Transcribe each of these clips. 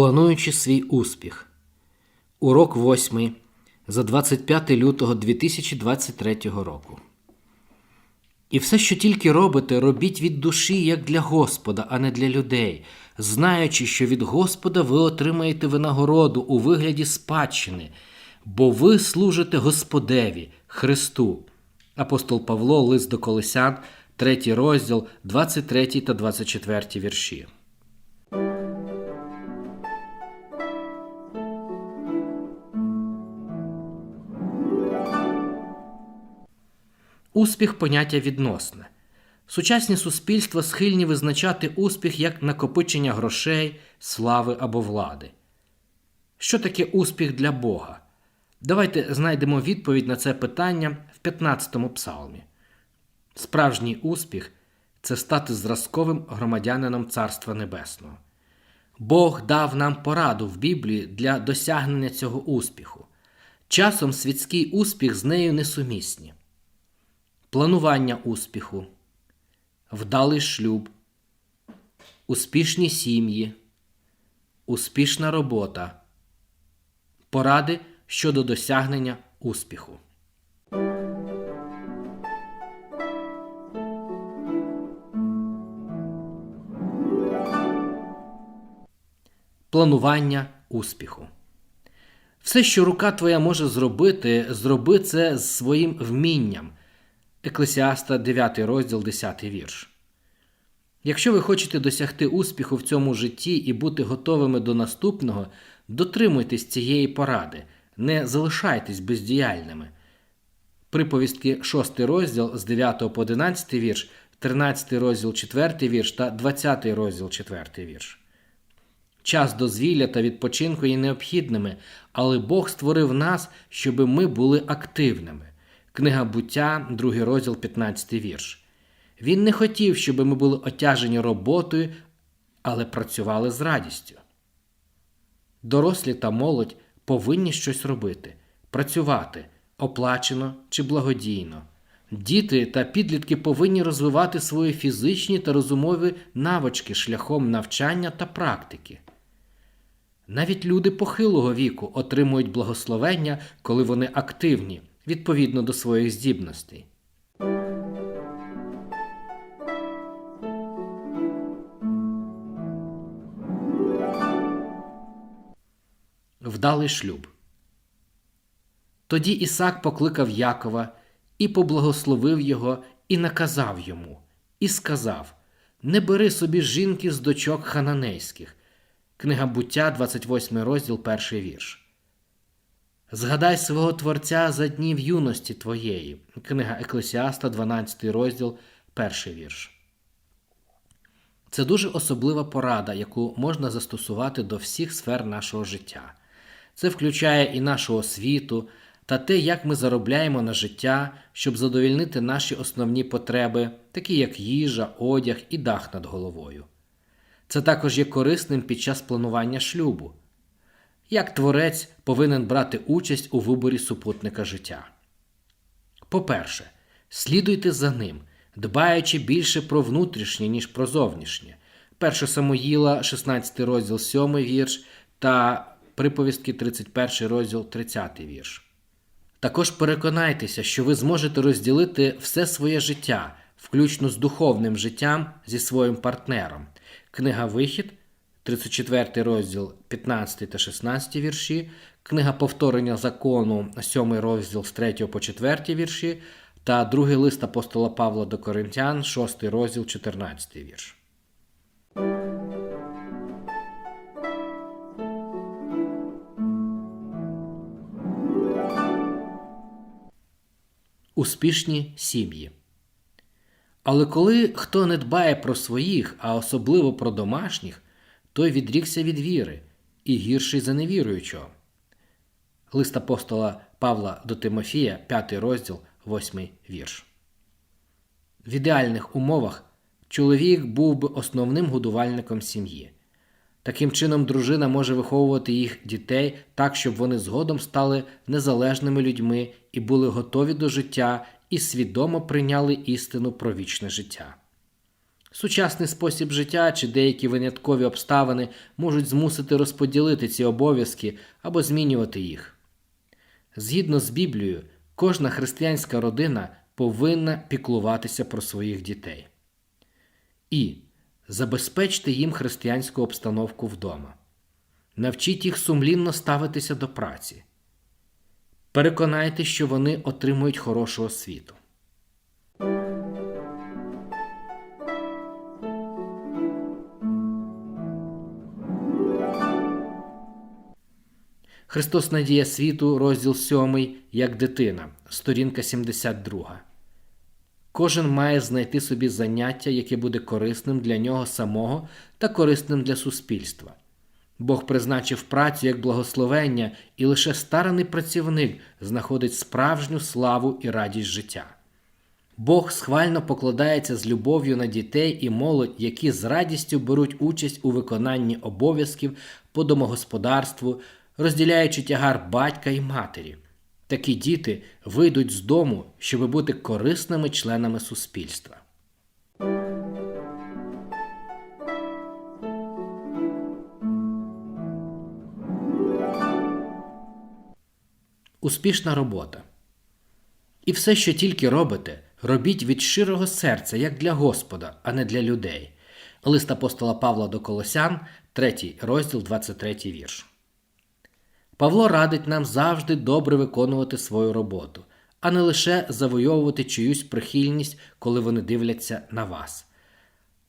Плануючи свій успіх. Урок 8 за 25 лютого 2023 року. І все, що тільки робите, робіть від душі, як для Господа, а не для людей, знаючи, що від Господа ви отримаєте винагороду у вигляді спадщини, бо ви служите Господеві, Христу. Апостол Павло, лист до Колесян, 3 розділ, 23 та 24 вірші. Успіх поняття відносне. Сучасні суспільства схильні визначати успіх як накопичення грошей, слави або влади. Що таке успіх для Бога? Давайте знайдемо відповідь на це питання в 15-му псалмі. Справжній успіх це стати зразковим громадянином Царства Небесного. Бог дав нам пораду в Біблії для досягнення цього успіху. Часом світський успіх з нею несумісні. Планування успіху, вдалий шлюб, успішні сім'ї, успішна робота, поради щодо досягнення успіху. Планування успіху. Все, що рука твоя може зробити, зроби це з своїм вмінням. Еклесіаста 9 розділ 10 вірш. Якщо ви хочете досягти успіху в цьому житті і бути готовими до наступного, дотримуйтесь цієї поради, не залишайтесь бездіяльними. Приповістки 6 розділ з 9 по 11 вірш, 13 розділ 4 вірш та 20 розділ 4 вірш. Час дозвілля та відпочинку є необхідними, але Бог створив нас, щоб ми були активними. Книга буття, 2 розділ, 15 вірш. Він не хотів, щоб ми були отяжені роботою, але працювали з радістю. Дорослі та молодь повинні щось робити, працювати оплачено чи благодійно. Діти та підлітки повинні розвивати свої фізичні та розумові навички шляхом навчання та практики. Навіть люди похилого віку отримують благословення, коли вони активні відповідно до своїх здібностей. Вдалий шлюб. Тоді Ісак покликав Якова і поблагословив його, і наказав йому, і сказав: Не бери собі жінки з дочок хананейських. Книга буття, 28 розділ, перший вірш. Згадай свого Творця за днів юності твоєї. Книга Еклесіаста, 12 розділ, перший вірш. Це дуже особлива порада, яку можна застосувати до всіх сфер нашого життя. Це включає і нашу освіту та те, як ми заробляємо на життя, щоб задовільнити наші основні потреби, такі як їжа, одяг і дах над головою. Це також є корисним під час планування шлюбу. Як творець повинен брати участь у виборі супутника життя. По-перше, слідуйте за ним, дбаючи більше про внутрішнє, ніж про зовнішнє. 1 Самуїла, 16 розділ 7 вірш та приповістки 31 розділ 30 вірш. Також переконайтеся, що ви зможете розділити все своє життя, включно з духовним життям зі своїм партнером. Книга Вихід, 34 розділ 15 та 16 вірші, книга повторення закону, 7 розділ з 3 по 4 вірші, та другий лист апостола Павла до Коринтян, 6 розділ 14 вірш. Успішні сім'ї. Але коли хто не дбає про своїх, а особливо про домашніх, той відрікся від віри і гірший за невіруючого. Лист апостола Павла до Тимофія, 5 розділ, 8 вірш. В ідеальних умовах чоловік був би основним годувальником сім'ї. Таким чином, дружина може виховувати їх дітей так, щоб вони згодом стали незалежними людьми і були готові до життя і свідомо прийняли істину про вічне життя. Сучасний спосіб життя чи деякі виняткові обставини можуть змусити розподілити ці обов'язки або змінювати їх. Згідно з Біблією, кожна християнська родина повинна піклуватися про своїх дітей. І забезпечте їм християнську обстановку вдома. Навчіть їх сумлінно ставитися до праці. Переконайте, що вони отримують хорошу освіту. Христос Надія світу, розділ 7, як дитина, сторінка 72. Кожен має знайти собі заняття, яке буде корисним для нього самого та корисним для суспільства. Бог призначив працю як благословення, і лише стараний працівник знаходить справжню славу і радість життя. Бог схвально покладається з любов'ю на дітей і молодь, які з радістю беруть участь у виконанні обов'язків по домогосподарству, розділяючи тягар батька і матері. Такі діти вийдуть з дому, щоб бути корисними членами суспільства. Успішна робота. І все, що тільки робите, робіть від щирого серця, як для Господа, а не для людей. Лист апостола Павла до Колосян, 3 розділ, 23 вірш. Павло радить нам завжди добре виконувати свою роботу, а не лише завойовувати чиюсь прихильність, коли вони дивляться на вас.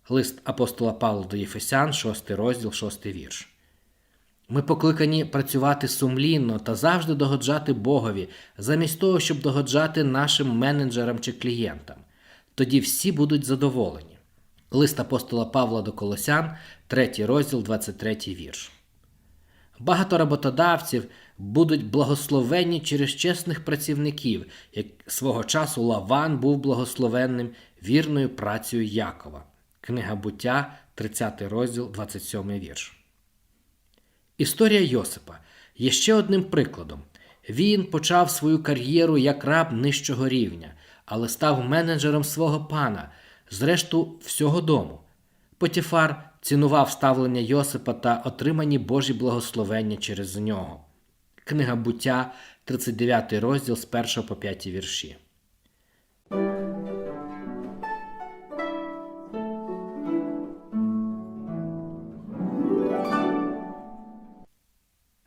Лист апостола Павла до Єфесян, 6 розділ, 6 вірш. Ми покликані працювати сумлінно та завжди догоджати Богові, замість того, щоб догоджати нашим менеджерам чи клієнтам. Тоді всі будуть задоволені. Лист апостола Павла до Колосян, 3 розділ, 23 вірш. Багато роботодавців будуть благословенні через чесних працівників, як свого часу Лаван був благословенним вірною працею Якова. Книга буття, 30 розділ, 27 вірш. Історія Йосипа є ще одним прикладом. Він почав свою кар'єру як раб нижчого рівня, але став менеджером свого пана, зрешту всього дому. Потіфар цінував ставлення Йосипа та отримані Божі благословення через нього. Книга буття, 39 розділ з 1 по 5 вірші.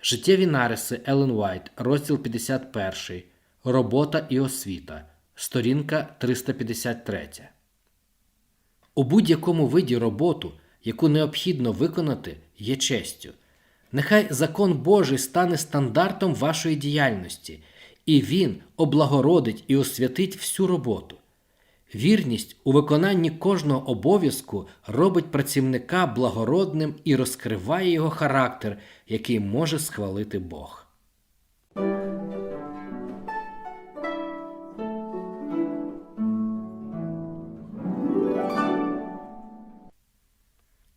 Життєві нариси Елен Уайт, розділ 51. Робота і освіта. Сторінка 353. У будь-якому виді роботу, яку необхідно виконати, є честю. Нехай закон Божий стане стандартом вашої діяльності, і він облагородить і освятить всю роботу. Вірність у виконанні кожного обов'язку робить працівника благородним і розкриває його характер, який може схвалити Бог.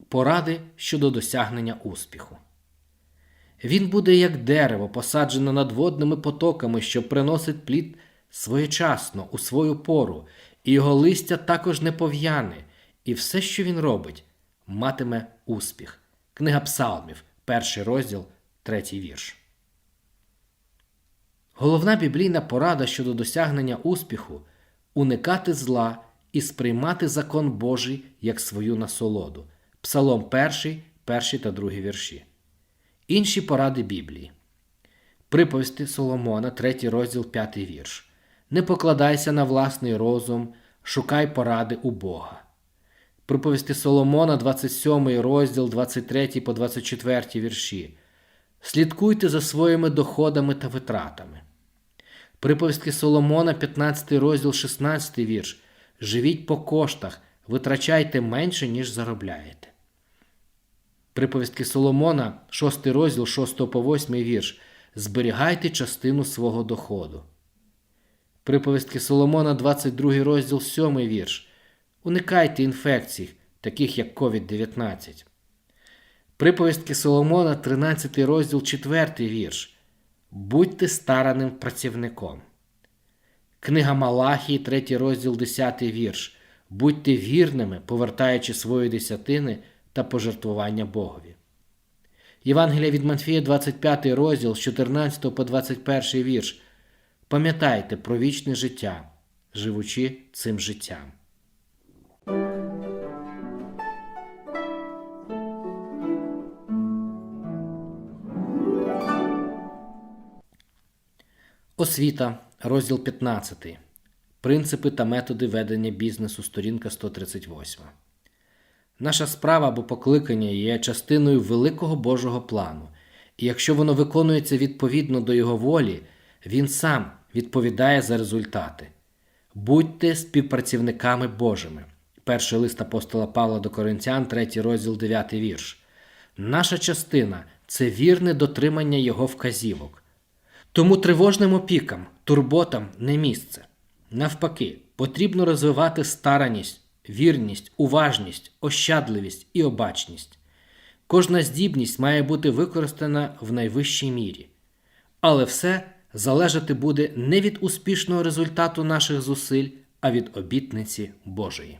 Поради щодо досягнення успіху. Він буде як дерево, посаджене над водними потоками, що приносить плід своєчасно, у свою пору, і його листя також не пов'яне, і все, що він робить, матиме успіх. Книга Псалмів, перший розділ, третій вірш. Головна біблійна порада щодо досягнення успіху уникати зла і сприймати закон Божий як свою насолоду. Псалом 1, 1 та 2 вірші. Інші поради Біблії. Приповісти Соломона, 3 розділ 5 вірш. Не покладайся на власний розум, шукай поради у Бога. Приповісти Соломона, 27 розділ 23 по 24 вірші. Слідкуйте за своїми доходами та витратами. Приповістки Соломона, 15 розділ 16 вірш. Живіть по коштах, витрачайте менше, ніж заробляєте. Приповістки Соломона, 6 розділ 6 по 8 вірш. Зберігайте частину свого доходу. Приповістки Соломона, 22 розділ 7 вірш. Уникайте інфекцій, таких як COVID-19. Приповістки Соломона, 13 розділ 4 вірш. Будьте стараним працівником. Книга Малахії, 3 розділ 10 вірш. Будьте вірними, повертаючи свої десятини та пожертвування Богові. Євангелія від Матфія, 25 розділ з 14 по 21 вірш. Пам'ятайте про вічне життя, живучи цим життям. Освіта, розділ 15. Принципи та методи ведення бізнесу, сторінка 138. Наша справа або покликання є частиною великого Божого плану, і якщо воно виконується відповідно до Його волі, Він сам відповідає за результати. Будьте співпрацівниками Божими. Перший лист апостола Павла до Коринтян, 3 розділ 9 вірш. Наша частина це вірне дотримання Його вказівок. Тому тривожним опікам, турботам не місце. Навпаки, потрібно розвивати стараність, вірність, уважність, ощадливість і обачність. Кожна здібність має бути використана в найвищій мірі. Але все залежати буде не від успішного результату наших зусиль, а від обітниці Божої.